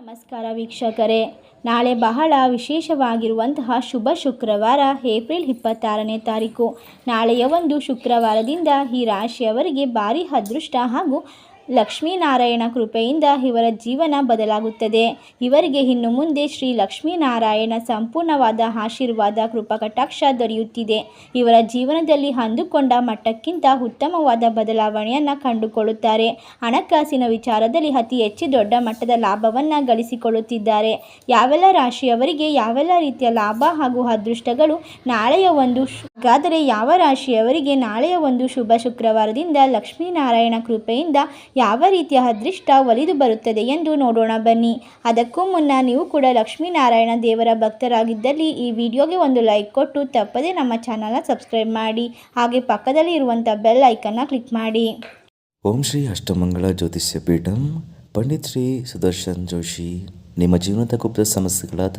ನಮಸ್ಕಾರ ವೀಕ್ಷಕರೇ. ನಾಳೆ ಬಹಳ ವಿಶೇಷವಾಗಿರುವಂತಹ ಶುಭ ಶುಕ್ರವಾರ, ಏಪ್ರಿಲ್ ಇಪ್ಪತ್ತಾರನೇ ತಾರೀಕು. ನಾಳೆಯ ಒಂದು ಶುಕ್ರವಾರದಿಂದ ಈ ರಾಶಿಯವರಿಗೆ ಭಾರಿ ಅದೃಷ್ಟ ಹಾಗೂ ಲಕ್ಷ್ಮೀನಾರಾಯಣ ಕೃಪೆಯಿಂದ ಇವರ ಜೀವನ ಬದಲಾಗುತ್ತದೆ. ಇವರಿಗೆ ಇನ್ನು ಮುಂದೆ ಶ್ರೀ ಲಕ್ಷ್ಮೀನಾರಾಯಣ ಸಂಪೂರ್ಣವಾದ ಆಶೀರ್ವಾದ ಕೃಪಕಟಾಕ್ಷ ದೊರೆಯುತ್ತಿದೆ. ಇವರ ಜೀವನದಲ್ಲಿ ಅಂದುಕೊಂಡ ಮಟ್ಟಕ್ಕಿಂತ ಉತ್ತಮವಾದ ಬದಲಾವಣೆಯನ್ನು ಕಂಡುಕೊಳ್ಳುತ್ತಾರೆ. ಹಣಕಾಸಿನ ವಿಚಾರದಲ್ಲಿ ಅತಿ ಹೆಚ್ಚು ದೊಡ್ಡ ಮಟ್ಟದ ಲಾಭವನ್ನು ಗಳಿಸಿಕೊಳ್ಳುತ್ತಿದ್ದಾರೆ. ಯಾವೆಲ್ಲ ರಾಶಿಯವರಿಗೆ ಯಾವೆಲ್ಲ ರೀತಿಯ ಲಾಭ ಹಾಗೂ ಅದೃಷ್ಟಗಳು ನಾಳೆಯ ಒಂದು ಹಾಗಾದರೆ ಯಾವ ರಾಶಿಯವರಿಗೆ ನಾಳೆಯ ಒಂದು ಶುಭ ಶುಕ್ರವಾರದಿಂದ ಲಕ್ಷ್ಮೀನಾರಾಯಣ ಕೃಪೆಯಿಂದ ಯಾವ ರೀತಿಯ ಅದೃಷ್ಟ ಒಲಿದು ಬರುತ್ತದೆ ಎಂದು ನೋಡೋಣ ಬನ್ನಿ. ಅದಕ್ಕೂ ಮುನ್ನ ನೀವು ಕೂಡ ಲಕ್ಷ್ಮೀನಾರಾಯಣ ದೇವರ ಭಕ್ತರಾಗಿದ್ದಲ್ಲಿ ಈ ವಿಡಿಯೋಗೆ ಒಂದು ಲೈಕ್ ಕೊಟ್ಟು ತಪ್ಪದೇ ನಮ್ಮ ಚಾನಲ್ನ ಸಬ್ಸ್ಕ್ರೈಬ್ ಮಾಡಿ, ಹಾಗೆ ಪಕ್ಕದಲ್ಲಿ ಇರುವಂಥ ಬೆಲ್ ಐಕನ್ನ ಕ್ಲಿಕ್ ಮಾಡಿ. ಓಂ ಶ್ರೀ ಅಷ್ಟಮಂಗಳ ಜ್ಯೋತಿಷ್ಯ ಪೀಠಂ, ಪಂಡಿತ್ ಶ್ರೀ ಸುದರ್ಶನ್ ಜೋಶಿ ನಿಮ್ಮ ಜೀವನದ ಗುಪ್ತ ಸಮಸ್ಯೆಗಳಾದ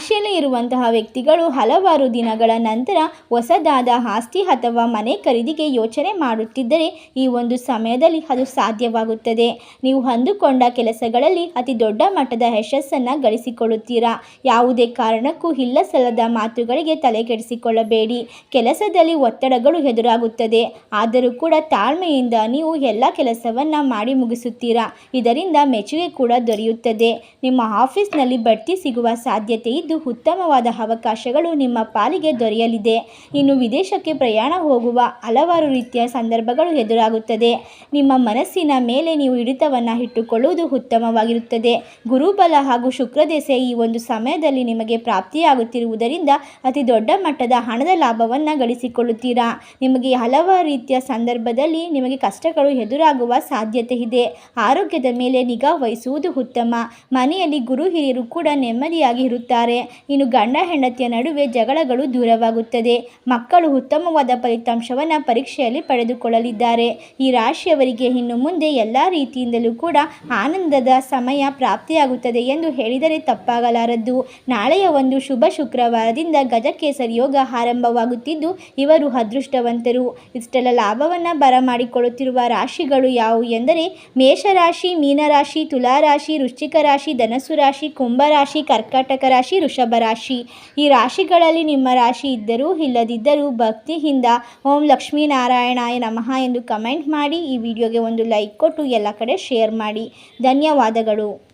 ಈ ರಾಶಿಯಲ್ಲಿ ಇರುವಂತಹ ವ್ಯಕ್ತಿಗಳು ಹಲವಾರು ದಿನಗಳ ನಂತರ ಹೊಸದಾದ ಆಸ್ತಿ ಅಥವಾ ಮನೆ ಖರೀದಿಗೆ ಯೋಚನೆ ಮಾಡುತ್ತಿದ್ದರೆ ಈ ಒಂದು ಸಮಯದಲ್ಲಿ ಅದು ಸಾಧ್ಯವಾಗುತ್ತದೆ. ನೀವು ಅಂದುಕೊಂಡ ಕೆಲಸಗಳಲ್ಲಿ ಅತಿ ದೊಡ್ಡ ಮಟ್ಟದ ಯಶಸ್ಸನ್ನು ಗಳಿಸಿಕೊಳ್ಳುತ್ತೀರಾ? ಯಾವುದೇ ಕಾರಣಕ್ಕೂ ಇಲ್ಲ ಸಲ್ಲದ ಮಾತುಗಳಿಗೆ ತಲೆಕೆಡಿಸಿಕೊಳ್ಳಬೇಡಿ. ಕೆಲಸದಲ್ಲಿ ಒತ್ತಡಗಳು ಎದುರಾಗುತ್ತದೆ. ಆದರೂ ಕೂಡ ತಾಳ್ಮೆಯಿಂದ ನೀವು ಎಲ್ಲ ಕೆಲಸವನ್ನು ಮಾಡಿ ಮುಗಿಸುತ್ತೀರಾ? ಇದರಿಂದ ಮೆಚ್ಚುಗೆ ಕೂಡ ದೊರೆಯುತ್ತದೆ. ನಿಮ್ಮ ಆಫೀಸ್ನಲ್ಲಿ ಬಡ್ತಿ ಸಿಗುವ ಸಾಧ್ಯತೆ ಇದ್ದು ಉತ್ತಮವಾದ ಅವಕಾಶಗಳು ನಿಮ್ಮ ಪಾಲಿಗೆ ದೊರೆಯಲಿದೆ. ಇನ್ನು ವಿದೇಶಕ್ಕೆ ಪ್ರಯಾಣ ಹೋಗುವ ಹಲವಾರು ರೀತಿಯ ಸಂದರ್ಭಗಳು ಎದುರಾಗುತ್ತದೆ. ನಿಮ್ಮ ಮನಸ್ಸಿನ ಮೇಲೆ ನೀವು ಹಿಡಿತವನ್ನು ಇಟ್ಟುಕೊಳ್ಳುವುದು ಉತ್ತಮವಾಗಿರುತ್ತದೆ. ಗುರುಬಲ ಹಾಗೂ ಶುಕ್ರದೆಸೆ ಈ ಒಂದು ಸಮಯದಲ್ಲಿ ನಿಮಗೆ ಪ್ರಾಪ್ತಿಯಾಗುತ್ತಿರುವುದರಿಂದ ಅತಿ ದೊಡ್ಡ ಮಟ್ಟದ ಹಣದ ಲಾಭವನ್ನು ಗಳಿಸಿಕೊಳ್ಳುತ್ತೀರಾ? ನಿಮಗೆ ಹಲವಾರು ರೀತಿಯ ಸಂದರ್ಭದಲ್ಲಿ ನಿಮಗೆ ಕಷ್ಟಗಳು ಎದುರಾಗುವ ಸಾಧ್ಯತೆ ಇದೆ. ಆರೋಗ್ಯದ ಮೇಲೆ ನಿಗಾ ವಹಿಸುವುದು ಉತ್ತಮ. ಮನೆಯಲ್ಲಿ ಗುರು ಹಿರಿಯರು ಕೂಡ ನೆಮ್ಮದಿಯಾಗಿ ಇರುತ್ತಾರೆ. ಇನ್ನು ಗಂಡ ಹೆಂಡತಿಯ ನಡುವೆ ಜಗಳಗಳು ದೂರವಾಗುತ್ತದೆ. ಮಕ್ಕಳು ಉತ್ತಮವಾದ ಫಲಿತಾಂಶವನ್ನು ಪರೀಕ್ಷೆಯಲ್ಲಿ ಪಡೆದುಕೊಳ್ಳಲಿದ್ದಾರೆ. ಈ ರಾಶಿಯವರಿಗೆ ಇನ್ನು ಮುಂದೆ ಎಲ್ಲ ರೀತಿಯಿಂದಲೂ ಕೂಡ ಆನಂದದ ಸಮಯ ಪ್ರಾಪ್ತಿಯಾಗುತ್ತದೆ ಎಂದು ಹೇಳಿದರೆ ತಪ್ಪಾಗಲಾರದು ನಾಳೆಯ ಒಂದು ಶುಭ ಶುಕ್ರವಾರದಿಂದ ಗಜಕೇಸರಿ ಯೋಗ ಆರಂಭವಾಗುತ್ತಿದ್ದು, ಇವರು ಅದೃಷ್ಟವಂತರು. ಇಷ್ಟೆಲ್ಲ ಲಾಭವನ್ನು ಬರಮಾಡಿಕೊಳ್ಳುತ್ತಿರುವ ರಾಶಿಗಳು ಯಾವುವು ಎಂದರೆ, ಮೇಷರಾಶಿ, ಮೀನರಾಶಿ, ತುಲಾರಾಶಿ, ವೃಶ್ಚಿಕ ರಾಶಿ, ಧನಸ್ಸು ರಾಶಿ ಕುಂಭರಾಶಿ ಕರ್ಕಾಟಕ ರಾಶಿ ವೃಷಭ ರಾಶಿ. ಈ ರಾಶಿಗಳಲ್ಲಿ ನಿಮ್ಮ ರಾಶಿ ಇದ್ದರೂ ಇಲ್ಲದಿದ್ದರೂ ಭಕ್ತಿಯಿಂದ ಓಂ ಲಕ್ಷ್ಮೀನಾರಾಯಣಾಯ ನಮಃ ಎಂದು ಕಮೆಂಟ್ ಮಾಡಿ ಈ ವಿಡಿಯೋಗೆ ಒಂದು ಲೈಕ್ ಕೊಟ್ಟು ಎಲ್ಲ ಕಡೆ ಶೇರ್ ಮಾಡಿ. ಧನ್ಯವಾದಗಳು.